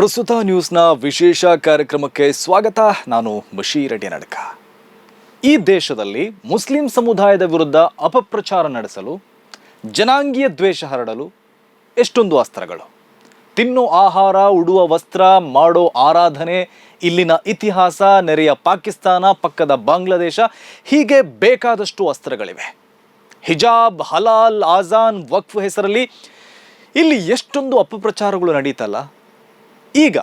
ಪ್ರಸ್ತುತ ನ್ಯೂಸ್ನ ವಿಶೇಷ ಕಾರ್ಯಕ್ರಮಕ್ಕೆ ಸ್ವಾಗತ. ನಾನು ಬಶೀರ್ ನಡಕ ಈ ದೇಶದಲ್ಲಿ ಮುಸ್ಲಿಂ ಸಮುದಾಯದ ವಿರುದ್ಧ ಅಪಪ್ರಚಾರ ನಡೆಸಲು, ಜನಾಂಗೀಯ ದ್ವೇಷ ಹರಡಲು ಎಷ್ಟೊಂದು ಅಸ್ತ್ರಗಳು. ತಿನ್ನೋ ಆಹಾರ, ಉಡುವ ವಸ್ತ್ರ, ಮಾಡೋ ಆರಾಧನೆ, ಇಲ್ಲಿನ ಇತಿಹಾಸ, ನೆರೆಯ ಪಾಕಿಸ್ತಾನ, ಪಕ್ಕದ ಬಾಂಗ್ಲಾದೇಶ, ಹೀಗೆ ಬೇಕಾದಷ್ಟು ಅಸ್ತ್ರಗಳಿವೆ. ಹಿಜಾಬ್, ಹಲಾಲ್, ಆಜಾನ್, ವಕ್ಫ್ ಹೆಸರಲ್ಲಿ ಇಲ್ಲಿ ಎಷ್ಟೊಂದು ಅಪಪ್ರಚಾರಗಳು ನಡೀತಲ್ಲ. ಈಗ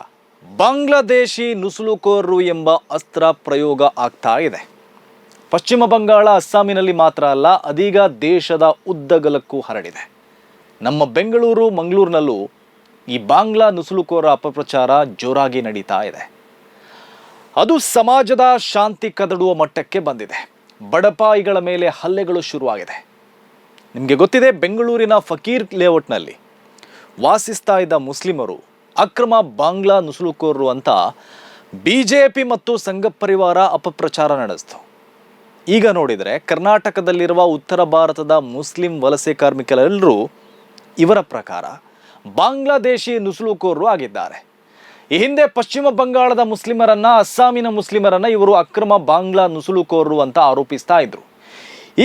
ಬಾಂಗ್ಲಾದೇಶಿ ನುಸುಳುಕೋರರು ಎಂಬ ಅಸ್ತ್ರ ಪ್ರಯೋಗ ಆಗ್ತಾ ಇದೆ. ಪಶ್ಚಿಮ ಬಂಗಾಳ ಅಸ್ಸಾಮಿನಲ್ಲಿ ಮಾತ್ರ ಅಲ್ಲ, ಅದೀಗ ದೇಶದ ಉದ್ದಗಲಕ್ಕೂ ಹರಡಿದೆ. ನಮ್ಮ ಬೆಂಗಳೂರು, ಮಂಗಳೂರಿನಲ್ಲೂ ಈ ಬಾಂಗ್ಲಾ ನುಸುಳುಕೋರ ಅಪಪ್ರಚಾರ ಜೋರಾಗಿ ನಡೀತಾ ಇದೆ. ಅದು ಸಮಾಜದ ಶಾಂತಿ ಕದಡುವ ಮಟ್ಟಕ್ಕೆ ಬಂದಿದೆ. ಬಡಪಾಯಿಗಳ ಮೇಲೆ ಹಲ್ಲೆಗಳು ಶುರುವಾಗಿದೆ. ನಿಮಗೆ ಗೊತ್ತಿದೆ, ಬೆಂಗಳೂರಿನ ಫಕೀರ್ ಲೇಔಟ್ನಲ್ಲಿ ವಾಸಿಸ್ತಾ ಇದ್ದ ಮುಸ್ಲಿಮರು ಅಕ್ರಮ ಬಾಂಗ್ಲಾ ನುಸುಳುಕೋರರು ಅಂತ ಬಿ ಜೆ ಪಿ ಮತ್ತು ಸಂಘ ಪರಿವಾರ ಅಪಪ್ರಚಾರ ನಡೆಸಿತು. ಈಗ ನೋಡಿದರೆ ಕರ್ನಾಟಕದಲ್ಲಿರುವ ಉತ್ತರ ಭಾರತದ ಮುಸ್ಲಿಂ ವಲಸೆ ಕಾರ್ಮಿಕರೆಲ್ಲರೂ ಇವರ ಪ್ರಕಾರ ಬಾಂಗ್ಲಾದೇಶಿ ನುಸುಳುಕೋರರು ಆಗಿದ್ದಾರೆ. ಈ ಹಿಂದೆ ಪಶ್ಚಿಮ ಬಂಗಾಳದ ಮುಸ್ಲಿಮರನ್ನ, ಅಸ್ಸಾಮಿನ ಮುಸ್ಲಿಮರನ್ನ ಇವರು ಅಕ್ರಮ ಬಾಂಗ್ಲಾ ನುಸುಳುಕೋರರು ಅಂತ ಆರೋಪಿಸ್ತಾ ಇದ್ರು.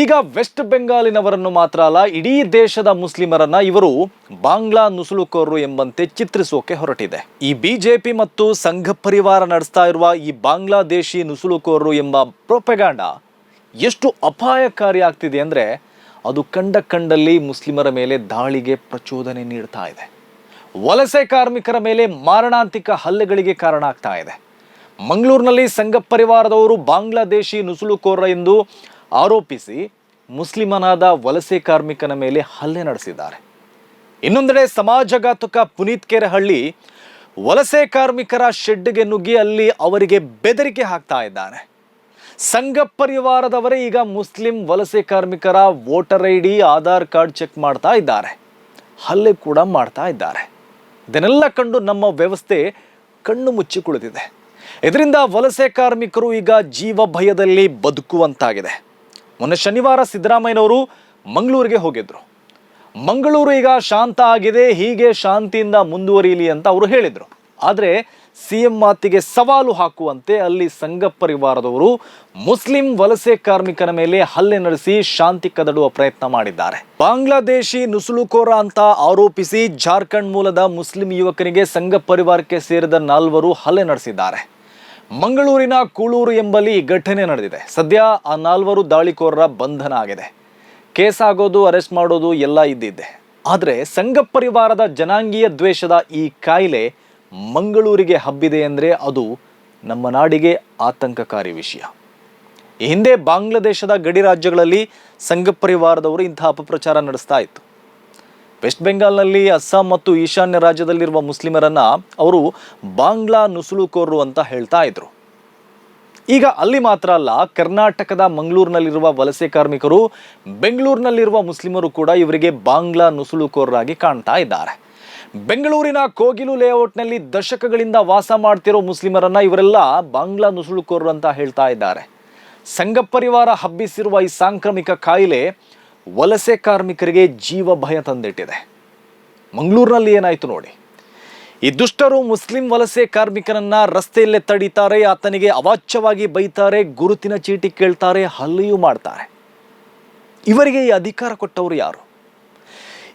ಈಗ ವೆಸ್ಟ್ ಬೆಂಗಾಲಿನವರನ್ನು ಮಾತ್ರ ಅಲ್ಲ, ಇಡೀ ದೇಶದ ಮುಸ್ಲಿಮರನ್ನ ಇವರು ಬಾಂಗ್ಲಾ ನುಸುಳುಕೋರರು ಎಂಬಂತೆ ಚಿತ್ರಿಸೋಕೆ ಹೊರಟಿದೆ. ಈ ಬಿಜೆಪಿ ಮತ್ತು ಸಂಘ ಪರಿವಾರ ನಡೆಸ್ತಾ ಇರುವ ಈ ಬಾಂಗ್ಲಾದೇಶಿ ನುಸುಳುಕೋರರು ಎಂಬ ಪ್ರೊಪೆಗಾಂಡ ಎಷ್ಟು ಅಪಾಯಕಾರಿ ಆಗ್ತಿದೆ ಅಂದ್ರೆ ಅದು ಕಂಡ ಕಂಡಲ್ಲಿ ಮುಸ್ಲಿಮರ ಮೇಲೆ ದಾಳಿಗೆ ಪ್ರಚೋದನೆ ನೀಡ್ತಾ ಇದೆ. ವಲಸೆ ಕಾರ್ಮಿಕರ ಮೇಲೆ ಮಾರಣಾಂತಿಕ ಹಲ್ಲೆಗಳಿಗೆ ಕಾರಣ ಆಗ್ತಾ ಇದೆ. ಮಂಗಳೂರಿನಲ್ಲಿ ಸಂಘ ಪರಿವಾರದವರು ಬಾಂಗ್ಲಾದೇಶಿ ನುಸುಳುಕೋರ ಎಂದು ಆರೋಪಿಸಿ ಮುಸ್ಲಿಮನಾದ ವಲಸೆ ಕಾರ್ಮಿಕನ ಮೇಲೆ ಹಲ್ಲೆ ನಡೆಸಿದ್ದಾರೆ. ಇನ್ನೊಂದೆಡೆ ಸಮಾಜಘಾತುಕ ಪುನೀತ್ ಕೆರೆಹಳ್ಳಿ ವಲಸೆ ಕಾರ್ಮಿಕರ ಶೆಡ್ಗೆ ನುಗ್ಗಿ ಅಲ್ಲಿ ಅವರಿಗೆ ಬೆದರಿಕೆ ಹಾಕ್ತಾ ಇದ್ದಾನೆ. ಸಂಘ ಪರಿವಾರದವರೇ ಈಗ ಮುಸ್ಲಿಂ ವಲಸೆ ಕಾರ್ಮಿಕರ voter I D Aadhaar card check ಮಾಡ್ತಾ ಇದ್ದಾರೆ. ಹಲ್ಲೆ ಕೂಡ ಮಾಡ್ತಾ ಇದ್ದಾರೆ. ಇದನ್ನೆಲ್ಲ ಕಂಡು ನಮ್ಮ ವ್ಯವಸ್ಥೆ ಕಣ್ಣು ಮುಚ್ಚಿ ಕುಳಿತಿದೆ. ಇದರಿಂದ ವಲಸೆ ಕಾರ್ಮಿಕರು ಈಗ ಜೀವ ಭಯದಲ್ಲಿ ಬದುಕುವಂತಾಗಿದೆ. ಮೊನ್ನೆ ಶನಿವಾರ ಸಿದ್ದರಾಮಯ್ಯನವರು ಮಂಗಳೂರಿಗೆ ಹೋಗಿದ್ರು. ಮಂಗಳೂರು ಈಗ ಶಾಂತ ಆಗಿದೆ, ಹೀಗೆ ಶಾಂತಿಯಿಂದ ಮುಂದುವರಿಯಲಿ ಅಂತ ಅವರು ಹೇಳಿದರು. ಆದರೆ ಸಿ ಎಂ ಮಾತಿಗೆ ಸವಾಲು ಹಾಕುವಂತೆ ಅಲ್ಲಿ ಸಂಘ ಪರಿವಾರದವರು ಮುಸ್ಲಿಂ ವಲಸೆ ಕಾರ್ಮಿಕನ ಮೇಲೆ ಹಲ್ಲೆ ನಡೆಸಿ ಶಾಂತಿ ಕದಡುವ ಪ್ರಯತ್ನ ಮಾಡಿದ್ದಾರೆ. ಬಾಂಗ್ಲಾದೇಶಿ ನುಸುಳುಕೋರ ಅಂತ ಆರೋಪಿಸಿ ಜಾರ್ಖಂಡ್ ಮೂಲದ ಮುಸ್ಲಿಂ ಯುವಕನಿಗೆ ಸಂಘ ಪರಿವಾರಕ್ಕೆ ಸೇರಿದ ನಾಲ್ವರು ಹಲ್ಲೆ ನಡೆಸಿದ್ದಾರೆ. ಮಂಗಳೂರಿನ ಕೂಳೂರು ಎಂಬಲ್ಲಿ ಘಟನೆ ನಡೆದಿದೆ. ಸದ್ಯ ಆ ನಾಲ್ವರು ದಾಳಿಕೋರರ ಬಂಧನ ಆಗಿದೆ. ಕೇಸ್ ಆಗೋದು, ಅರೆಸ್ಟ್ ಮಾಡೋದು ಎಲ್ಲ ಇದ್ದಿದ್ದೆ. ಆದರೆ ಸಂಘ ಪರಿವಾರದ ಜನಾಂಗೀಯ ದ್ವೇಷದ ಈ ಕಾಯಿಲೆ ಮಂಗಳೂರಿಗೆ ಹಬ್ಬಿದೆ ಅಂದರೆ ಅದು ನಮ್ಮ ನಾಡಿಗೆ ಆತಂಕಕಾರಿ ವಿಷಯ. ಹಿಂದೆ ಬಾಂಗ್ಲಾದೇಶದ ಗಡಿ ರಾಜ್ಯಗಳಲ್ಲಿ ಸಂಘ ಪರಿವಾರದವರು ಇಂತಹ ಅಪಪ್ರಚಾರ ನಡೆಸ್ತಾ ಇತ್ತು. ವೆಸ್ಟ್ ಬೆಂಗಾಲ್ನಲ್ಲಿ ಅಸ್ಸಾಂ ಮತ್ತು ಈಶಾನ್ಯ ರಾಜ್ಯದಲ್ಲಿರುವ ಮುಸ್ಲಿಮರನ್ನ ಅವರು ಬಾಂಗ್ಲಾ ನುಸುಳುಕೋರರು ಅಂತ ಹೇಳ್ತಾ ಇದ್ರು. ಈಗ ಅಲ್ಲಿ ಮಾತ್ರ ಅಲ್ಲ, ಕರ್ನಾಟಕದ ಮಂಗಳೂರಿನಲ್ಲಿರುವ ವಲಸೆ ಕಾರ್ಮಿಕರು, ಬೆಂಗಳೂರಿನಲ್ಲಿರುವ ಮುಸ್ಲಿಮರು ಕೂಡ ಇವರಿಗೆ ಬಾಂಗ್ಲಾ ನುಸುಳುಕೋರರಾಗಿ ಕಾಣ್ತಾ ಇದ್ದಾರೆ. ಬೆಂಗಳೂರಿನ ಕೋಗಿಲು ಲೇಔಟ್ನಲ್ಲಿ ದಶಕಗಳಿಂದ ವಾಸ ಮಾಡ್ತಿರೋ ಮುಸ್ಲಿಮರನ್ನ ಇವರೆಲ್ಲ ಬಾಂಗ್ಲಾ ನುಸುಳುಕೋರರು ಅಂತ ಹೇಳ್ತಾ ಇದ್ದಾರೆ. ಸಂಘ ಪರಿವಾರ ಹಬ್ಬಿಸಿರುವ ಈ ಸಾಂಕ್ರಾಮಿಕ ಕಾಯಿಲೆ ವಲಸೆ ಕಾರ್ಮಿಕರಿಗೆ ಜೀವ ಭಯ ತಂದಿಟ್ಟಿದೆ. ಮಂಗಳೂರಿನಲ್ಲಿ ಏನಾಯ್ತು ನೋಡಿ. ಈ ದುಷ್ಟರು ಮುಸ್ಲಿಂ ವಲಸೆ ಕಾರ್ಮಿಕರನ್ನ ರಸ್ತೆಯಲ್ಲೇ ತಡೀತಾರೆ, ಆತನಿಗೆ ಅವಾಚ್ಯವಾಗಿ ಬೈತಾರೆ, ಗುರುತಿನ ಚೀಟಿ ಕೇಳ್ತಾರೆ, ಹಲ್ಲೆಯೂ ಮಾಡ್ತಾರೆ. ಇವರಿಗೆ ಈ ಅಧಿಕಾರ ಕೊಟ್ಟವರು ಯಾರು?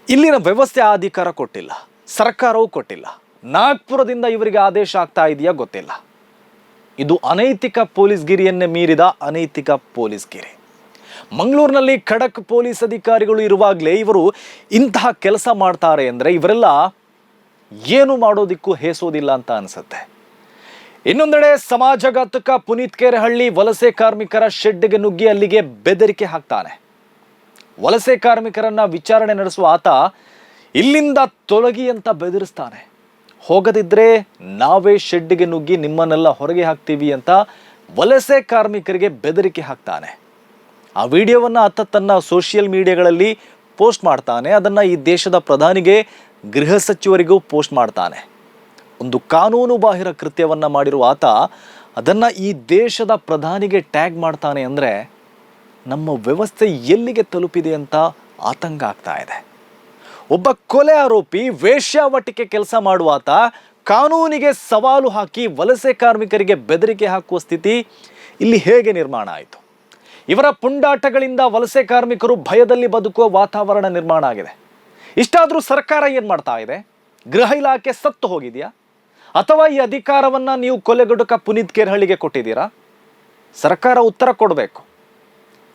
ಇಲ್ಲಿನ ವ್ಯವಸ್ಥೆ ಆ ಅಧಿಕಾರ ಕೊಟ್ಟಿಲ್ಲ, ಸರ್ಕಾರವೂ ಕೊಟ್ಟಿಲ್ಲ. ನಾಗ್ಪುರದಿಂದ ಇವರಿಗೆ ಆದೇಶ ಆಗ್ತಾ ಇದೆಯಾ ಗೊತ್ತಿಲ್ಲ. ಇದು ಅನೈತಿಕ ಪೊಲೀಸ್ಗಿರಿಯನ್ನೇ ಮೀರಿದ ಅನೈತಿಕ ಪೊಲೀಸ್ಗಿರಿ. ಮಂಗಳೂರಿನಲ್ಲಿ ಖಡಕ್ ಪೊಲೀಸ್ ಅಧಿಕಾರಿಗಳು ಇರುವಾಗಲೇ ಇವರು ಇಂತಹ ಕೆಲಸ ಮಾಡ್ತಾರೆ ಅಂದರೆ ಇವರೆಲ್ಲ ಏನು ಮಾಡೋದಿಕ್ಕೂ ಹೇಸೋದಿಲ್ಲ ಅಂತ ಅನಿಸುತ್ತೆ. ಇನ್ನೊಂದೆಡೆ ಸಮಾಜಘಾತಕ ಪುನೀತ್ ಕೆರೆಹಳ್ಳಿ ವಲಸೆ ಕಾರ್ಮಿಕರ ಶೆಡ್ಗೆ ನುಗ್ಗಿ ಅಲ್ಲಿಗೆ ಬೆದರಿಕೆ ಹಾಕ್ತಾನೆ. ವಲಸೆ ಕಾರ್ಮಿಕರನ್ನ ವಿಚಾರಣೆ ನಡೆಸುವ ಆತ ಇಲ್ಲಿಂದ ತೊಲಗಿ ಅಂತ ಬೆದರಿಸ್ತಾನೆ. ಹೋಗದಿದ್ರೆ ನಾವೇ ಶೆಡ್ಗೆ ನುಗ್ಗಿ ನಿಮ್ಮನ್ನೆಲ್ಲ ಹೊರಗೆ ಹಾಕ್ತೀವಿ ಅಂತ ವಲಸೆ ಕಾರ್ಮಿಕರಿಗೆ ಬೆದರಿಕೆ ಹಾಕ್ತಾನೆ. ಆ ವಿಡಿಯೋವನ್ನು ಅತ್ತ ತನ್ನ ಸೋಷಿಯಲ್ ಮೀಡಿಯಾಗಳಲ್ಲಿ ಪೋಸ್ಟ್ ಮಾಡ್ತಾನೆ. ಅದನ್ನು ಈ ದೇಶದ ಪ್ರಧಾನಿಗೆ, ಗೃಹ ಸಚಿವರಿಗೂ ಪೋಸ್ಟ್ ಮಾಡ್ತಾನೆ. ಒಂದು ಕಾನೂನು ಬಾಹಿರ ಕೃತ್ಯವನ್ನು ಮಾಡಿರುವ ಆತ ಅದನ್ನು ಈ ದೇಶದ ಪ್ರಧಾನಿಗೆ ಟ್ಯಾಗ್ ಮಾಡ್ತಾನೆ ಅಂದರೆ ನಮ್ಮ ವ್ಯವಸ್ಥೆ ಎಲ್ಲಿಗೆ ತಲುಪಿದೆ ಅಂತ ಆತಂಕ ಆಗ್ತಾ ಇದೆ. ಒಬ್ಬ ಕೊಲೆ ಆರೋಪಿ ವೇಶ್ಯಾವಟಿಕೆ ಕೆಲಸ ಮಾಡುವ ಆತ ಕಾನೂನಿಗೆ ಸವಾಲು ಹಾಕಿ ವಲಸೆ ಕಾರ್ಮಿಕರಿಗೆ ಬೆದರಿಕೆ ಹಾಕುವ ಸ್ಥಿತಿ ಇಲ್ಲಿ ಹೇಗೆ ನಿರ್ಮಾಣ ಆಯಿತು? ಇವರ ಪುಂಡಾಟಗಳಿಂದ ವಲಸೆ ಕಾರ್ಮಿಕರು ಭಯದಲ್ಲಿ ಬದುಕುವ ವಾತಾವರಣ ನಿರ್ಮಾಣ ಆಗಿದೆ. ಇಷ್ಟಾದರೂ ಸರ್ಕಾರ ಏನು ಮಾಡ್ತಾ ಇದೆ? ಗೃಹ ಇಲಾಖೆ ಸತ್ತು ಹೋಗಿದೆಯಾ? ಅಥವಾ ಈ ಅಧಿಕಾರವನ್ನು ನೀವು ಕೊಲೆಗಡುಕ ಪುನೀತ್ ಕೇರ್ಹಳ್ಳಿಗೆ ಕೊಟ್ಟಿದ್ದೀರಾ? ಸರ್ಕಾರ ಉತ್ತರ ಕೊಡಬೇಕು.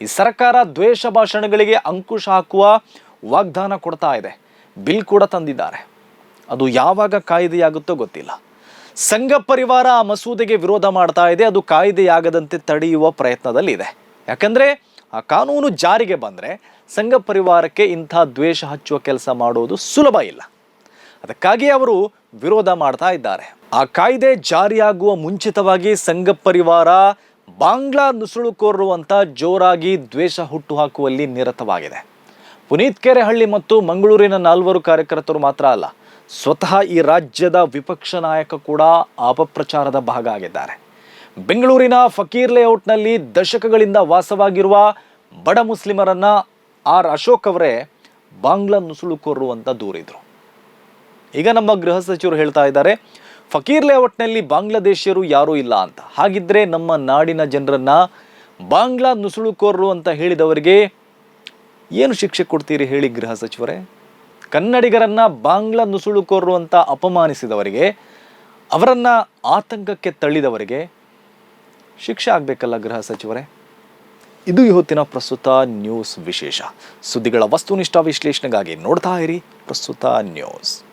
ಈ ಸರ್ಕಾರ ದ್ವೇಷ ಭಾಷಣಗಳಿಗೆ ಅಂಕುಶ ಹಾಕುವ ವಾಗ್ದಾನ ಕೊಡ್ತಾ ಇದೆ. ಬಿಲ್ ಕೂಡ ತಂದಿದ್ದಾರೆ. ಅದು ಯಾವಾಗ ಕಾಯ್ದೆಯಾಗುತ್ತೋ ಗೊತ್ತಿಲ್ಲ. ಸಂಘ ಪರಿವಾರ ಆ ಮಸೂದೆಗೆ ವಿರೋಧ ಮಾಡ್ತಾ ಇದೆ. ಅದು ಕಾಯ್ದೆಯಾಗದಂತೆ ತಡೆಯುವ ಪ್ರಯತ್ನದಲ್ಲಿದೆ. ಯಾಕಂದ್ರೆ ಆ ಕಾನೂನು ಜಾರಿಗೆ ಬಂದರೆ ಸಂಘ ಪರಿವಾರಕ್ಕೆ ಇಂಥ ದ್ವೇಷ ಹಚ್ಚುವ ಕೆಲಸ ಮಾಡುವುದು ಸುಲಭ ಇಲ್ಲ. ಅದಕ್ಕಾಗಿ ಅವರು ವಿರೋಧ ಮಾಡ್ತಾ ಇದ್ದಾರೆ. ಆ ಕಾಯ್ದೆ ಜಾರಿಯಾಗುವ ಮುಂಚಿತವಾಗಿ ಸಂಘ ಪರಿವಾರ ಬಾಂಗ್ಲಾ ನುಸುಳುಕೋರರು ಅಂತ ಜೋರಾಗಿ ದ್ವೇಷ ಹುಟ್ಟುಹಾಕುವಲ್ಲಿ ನಿರತವಾಗಿದೆ. ಪುನೀತ್ ಕೆರೆಹಳ್ಳಿ ಮತ್ತು ಮಂಗಳೂರಿನ ನಾಲ್ವರು ಕಾರ್ಯಕರ್ತರು ಮಾತ್ರ ಅಲ್ಲ, ಸ್ವತಃ ಈ ರಾಜ್ಯದ ವಿಪಕ್ಷ ನಾಯಕ ಕೂಡ ಅಪಪ್ರಚಾರದ ಭಾಗ ಆಗಿದ್ದಾರೆ. ಬೆಂಗಳೂರಿನ ಫಕೀರ್ ಲೇಔಟ್ನಲ್ಲಿ ದಶಕಗಳಿಂದ ವಾಸವಾಗಿರುವ ಬಡ ಮುಸ್ಲಿಮರನ್ನ ಆರ್ ಅಶೋಕ್ ಅವರೇ ಬಾಂಗ್ಲಾ ನುಸುಳುಕೋರು ಅಂತ ದೂರಿದ್ರು. ಈಗ ನಮ್ಮ ಗೃಹ ಸಚಿವರು ಹೇಳ್ತಾ ಇದ್ದಾರೆ, ಫಕೀರ್ ಲೇಔಟ್ನಲ್ಲಿ ಬಾಂಗ್ಲಾದೇಶಿಯರು ಯಾರೂ ಇಲ್ಲ ಅಂತ. ಹಾಗಿದ್ರೆ ನಮ್ಮ ನಾಡಿನ ಜನರನ್ನ ಬಾಂಗ್ಲಾ ನುಸುಳುಕೋರರು ಅಂತ ಹೇಳಿದವರಿಗೆ ಏನು ಶಿಕ್ಷೆ ಕೊಡ್ತೀರಿ ಹೇಳಿ ಗೃಹ ಸಚಿವರೇ? ಕನ್ನಡಿಗರನ್ನ ಬಾಂಗ್ಲಾ ನುಸುಳುಕೋರರು ಅಂತ ಅಪಮಾನಿಸಿದವರಿಗೆ, ಅವರನ್ನ ಆತಂಕಕ್ಕೆ ತಳ್ಳಿದವರಿಗೆ ಶಿಕ್ಷೆ ಆಗಬೇಕಲ್ಲ ಗೃಹ ಸಚಿವರೇ? ಇದು ಇವತ್ತಿನ ಪ್ರಸ್ತುತ ನ್ಯೂಸ್ ವಿಶೇಷ. ಸುದ್ದಿಗಳ ವಸ್ತುನಿಷ್ಠ ವಿಶ್ಲೇಷಣೆಗಾಗಿ ನೋಡ್ತಾ ಇರಿ ಪ್ರಸ್ತುತ ನ್ಯೂಸ್.